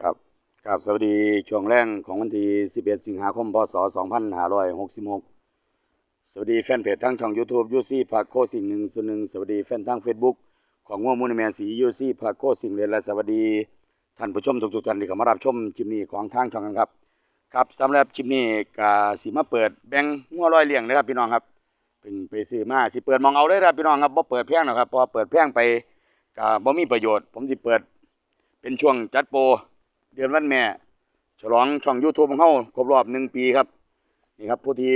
ครับครับสวัสดีช่วงแรกของวันที่ 11 สิงหาคม พศ 2566 สวัสดีแฟนเพจทั้งช่อง YouTube ยูซี่พาโคสิ่งหนึ่งส่วนหนึ่งสวัสดีแฟนทาง Facebook ของง่วงมูลแมนสียูซี่พาโคสิ่งเรียนและสวัสดีท่านผู้ชมทุกๆท่านที่เข้ามารับชมคลิปนี้ของทางช่องกันครับ ครับสำหรับคลิปนี้ก็สิมาเปิดแบงงัวร้อยเลี้ยงนะครับพี่น้องครับเพิ่งไปซื้อมาสิเปิดมองเอาเลยครับพี่น้องครับบ่เปิดแพงหรอกครับพอเปิดแพงไปก็บ่มีประโยชน์ ผมสิเปิด เป็นช่วงจัดโปร เดือนวันแม่ ฉลองช่อง YouTube ของเฮาครบรอบหนึ่งปีครับ นี่ครับผู้ที่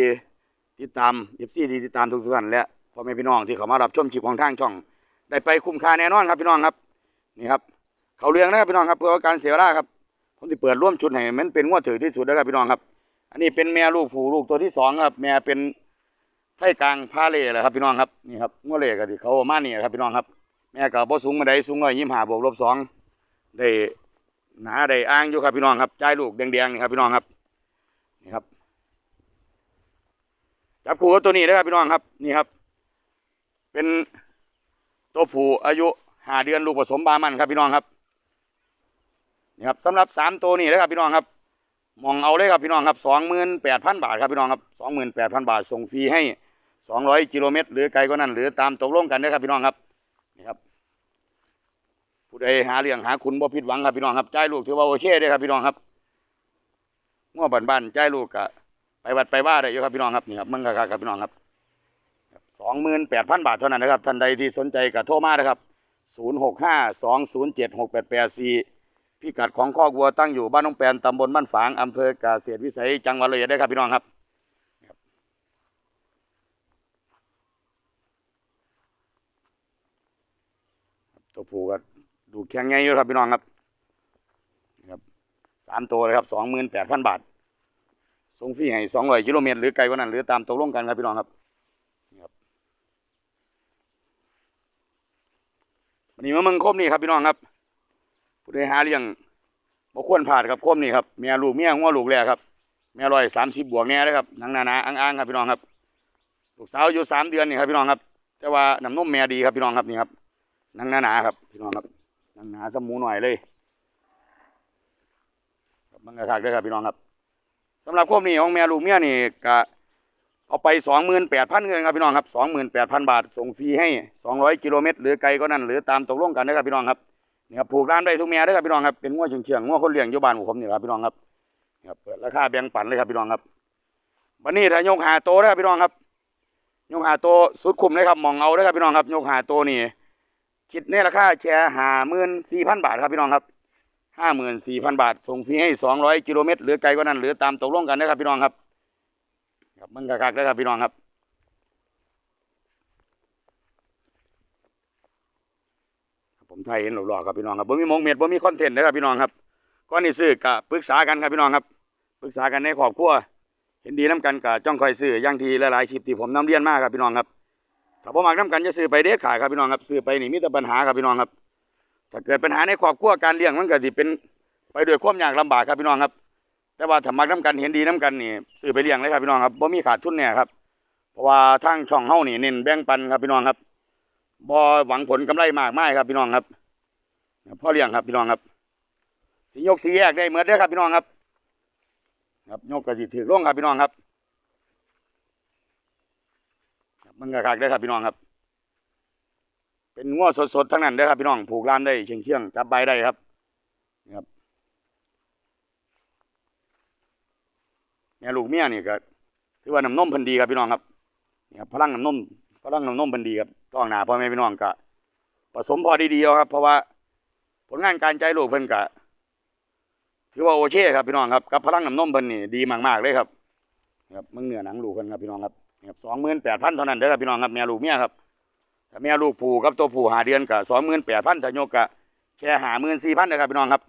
ติดตาม FC ที่ติดตามทุกท่านและพ่อแม่พี่น้องที่เข้ามารับชมคลิปของทางช่อง ได้ไปคุ้มค่าแน่นอนครับพี่น้องครับ นี่ครับ เขาเรียงนะครับพี่น้องครับเพื่อการเสียเวลาครับผมจะเปิดร่วมชุดให้มันเป็นงวดถือที่สุดนะครับพี่น้องครับ อันนี้เป็นแม่ลูกผู้ลูกตัวที่สองครับ แม่เป็นไทกลางพาเล่แหละครับพี่น้องครับนี่ครับงวดเล่ก็ที่เขาเอามานี่ยครับพี่น้องครับ แม่ก็บ่สูงมาได้สูงร้อยยี่สิบห้าบวกลบสองได้ หนาได้อ้างอยู่ครับพี่น้องครับใจลูกแดงๆนี่ครับพี่น้องครับนี่ครับจับคู่กับตัวนี้นะครับพี่น้องครับนี่ครับ เป็นตัวผู้อายุหาเดือนลูกผสมบามันครับพี่น้องครับนี่ครับสำหรับสามตัวนี้นะครับพี่น้องครับมองเอาเลยครับพี่น้องครับสองหมื่นแปดพันบาทครับพี่น้องครับสองหมื่นแปดพันบาทส่งฟรีให้สองร้อยกิโลเมตรหรือไกลกว่านั้นหรือตามตกลงกันนะครับพี่น้องครับนี่ครับ ผู้ใดหาเลี้ยงหาคุณบ่ผิดหวังครับพี่น้องครับจ่ายลูกถือว่าโอเคเด้ครับพี่น้องครับง้อบ้านๆจ่ายลูกกะไปวัดไปว่าได้ยู่ครับพี่น้องครับนี่ครับมึงครับครับพี่น้องครับสองหมื่นแปดพันบาทเท่านั้นนะครับท่านใดที่สนใจก็โทรมานะครับศูนย์หกห้าสองศูนย์เจ็ดหกแปดแปดสี่พิกัดของข้อกวัวตั้งอยู่บ้านน้องแปนตำบลบ้านฝางอำเภอกเกษตรวิสัยจังหวัดเลยได้ครับพี่น้องครับตัวผูก็ ดูแข็งไงอยู่ครับพี่น้องครับครับสามตัวเลยครับสองหมื่นแปดพันบาทส่งฟรีให้สองร้อยกิโลเมตรหรือไกลกว่านั้นหรือตามตกลงกันครับพี่น้องครับนี่ครับวันนี้มาเมืองครบนี่ครับพี่น้องครับผู้ใดหาเลี้ยงบ่ควรพลาดครับคมนี่ครับแม่ลูกเมียหัวลูกแรกครับแม่ร้อยสามสิบบวกแน่เลยครับหนังหนาๆอ้างๆครับพี่น้องครับลูกสาวอยู่สามเดือนนี่ครับพี่น้องครับ แต่ว่าน้ำนมแม่ดีครับพี่น้องครับนี่ครับหนังหนาๆครับพี่น้องครับ นังหนาสมูหน่อยเลยครับมันกระคักเลยครับพี่น้องครับสำหรับคมนี่ของแม่ลูกเมียนี่ก็เอาไปสองหมื่นแปดพันเงินครับพี่น้องครับสองหมื่นแปดพันบาทส่งฟรีให้สองร้อยกิโลเมตรหรือไกลก็นั่นหรือตามตกลงกันนะครับพี่น้องครับนี่ครับผูกร้านได้ทุกแม่เด้ครับพี่น้องครับเป็นง้วเฉียงเฉียงง้วคนเลี้ยงอยู่บ้านผมนี่ครับพี่น้องครับครับเปิดราคาแบ่งปันเลยครับพี่น้องครับวันนี้ถ้ายกหาโตเด้ครับพี่น้องครับยกหาโตสุดคุ้มเลยครับมองเอาเด้ครับพี่น้องครับยกหาโตนี่ คิดในราคาแค่ห้าหมื่นสี่พันบาทครับพี่น้องครับห้าหมื่นสี่พันบาท ส่งฟรีให้สองร้อยกิโลเมตรหรือไกลกว่านั้นหรือตามตกลงกันนะครับพี่น้องครับครับมันกระคักเด้อครับพี่น้องครับผมไทยเห็นหลอกๆครับพี่น้องครับบ่มีมงเม็ดบ่มีคอนเทนต์นะครับพี่น้องครับก่อนนี่ซื้อก็ปรึกษากันครับพี่น้องครับปรึกษากันในครอบครัวเห็นดีน้กันก็จ้องคอยซื้ออย่างทีหลายๆคลิปที่ผมนำเรียนมากครับพี่น้องครับ ถ้าบ่มักน้ำกันจะซื้อไปเด็ดขาดครับพี่น้องครับซื้อไปนี่มีแต่ปัญหาครับพี่น้องครับ ถ้าเกิดปัญหาในครอบครัวการเลี้ยงมันก็สิเป็นไปด้วยความยากลำบากครับพี่น้องครับ แต่ว่าถ้ามักน้ำกันเห็นดีน้ำกันนี่ซื้อไปเลี้ยงเลยครับพี่น้องครับบ่มีขาดทุนแน่ครับเพราะว่าทางช่องเฮานี่เน้นแบ่งปันครับพี่น้องครับบ่หวังผลกำไรมากมายครับพี่น้องครับพ่อเลี้ยงครับพี่น้องครับสียกสีแยกได้เหมือนเด้อครับพี่น้องครับ ครับยกกระสีถือร่วงครับพี่น้องครับครับ มันกระคักได้ครับพี่น้องครับ เป็นง้อสดๆทั้งนั้นเด้ครับพี่น้องผูกร้านได้เชียงเชียงจับใบได้ครับนี่ครับแม่ลูกเมียนี่ก็ถือว่าน้ำนมพิ่นดีครับพี่น้องครับนี่ครับพลังน้ำนมพลังน้ำนมพิ่นดีครับต้องหนาพ่อแม่พี่น้องก็ผสมพอดีๆครับ เพราะว่าผลงานการใจลูกเพิ่นกะถือว่าโอเคครับพี่น้องครับกับพลังน้ำนมเพิ่นนี่ดีมากๆเลยครับครับมึงเหนือหนังลูกเพิ่นครับพี่น้องครับ ครับสองหมื่นแปดพันเท่านั้นเด้อครับพี่น้องครับแม่ลูกเมียครับถ้าแม่ลูกผูกับตัวผูหาเดือนกะสองหมื่นแปดพันถ้าโยกกะแค่หาหมื่นสี่พันนะครับพี่น้องครับ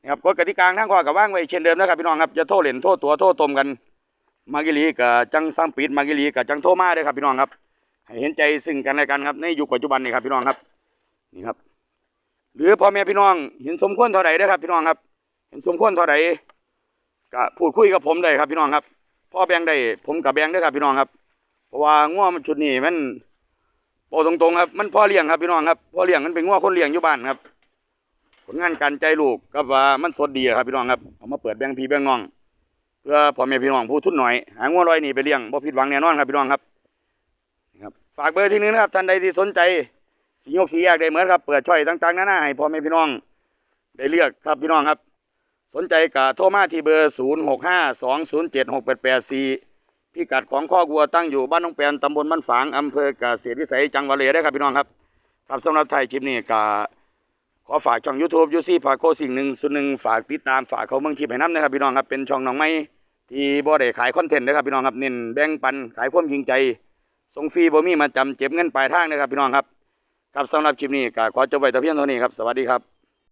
นี่ครับกฎกติกาทางข้อกับว่างไว้เช่นเดิมนะครับพี่น้องครับจะโทษเหรียญโทษตัวโทษตมกันมากิลีกับจังซังปิดมากิลีกับจังโทมาเด้อครับพี่น้องครับให้เห็นใจซึ่งกันและกันครับในยุคปัจจุบันนี่ครับพี่น้องครับนี่ครับ หรือพ่อแม่พี่น้องเห็นสมควรเท่าใดเด้อครับพี่น้องครับ เห็นสมควรเท่าใดก็พูดคุยกับผมได้ครับพี่น้องครับพ่อแบงได้ผมกับแบงได้ครับพี่น้องครับ เพราะว่าง้อมันชุดนี้มันโปตรงๆครับ มันพ่อเลี้ยงครับพี่น้องครับพ่อเลี้ยงมันเป็นง้อคนเลี้ยงอยู่บ้านครับ ผลงานการใจลูกก็ว่ามันสดดีครับพี่น้องครับเอามาเปิดแบงพี่แบงน้อง เพื่อพ่อแม่พี่น้องผู้ทุนหน่อยหางัวลอยนี่ไปเลี้ยงบ่ผิดหวังแน่นอนครับพี่น้องครับนะครับ ฝากเบอร์ที่หนึงนะครับท่านใดที่สนใจสียกสีแยกได้เหมือนครับ เปิดช่อยต่างๆนานาให้พ่อแม่พี่น้อง ได้เลือกครับพี่น้องครับ สนใจกะโทรมาที่เบอร์ 0 พิกัดของข้อวัวตั้งอยู่บ้านน้องแปนตำบลบ้านฝางอำเภอกเกษตรวิสัยจังหวัดเลยได้ครับพี่น้องครับครับสำหรับไทยคลิปนี้กะขอฝากช่อง YouTube ยูซี่พาโคสิ่งหนึ่งส่วนหนึ่งฝากติดตามฝากเขาเมืองคลิปให้น้ำนะครับพี่น้องครับเป็นช่องน้องไม้ที่บ่ได้ขายคอนเทนต์นะครับพี่น้องครับเน้นแบ่งปันขายความจริงใจส่งฟรีบ่มีมาจำเจ็บเงินปลายทางนะครับพี่น้องครับครับสำหรับคลิปนี้ก็ขอจบไว้แต่เพียงเท่านี้ครับสวัสดีครับ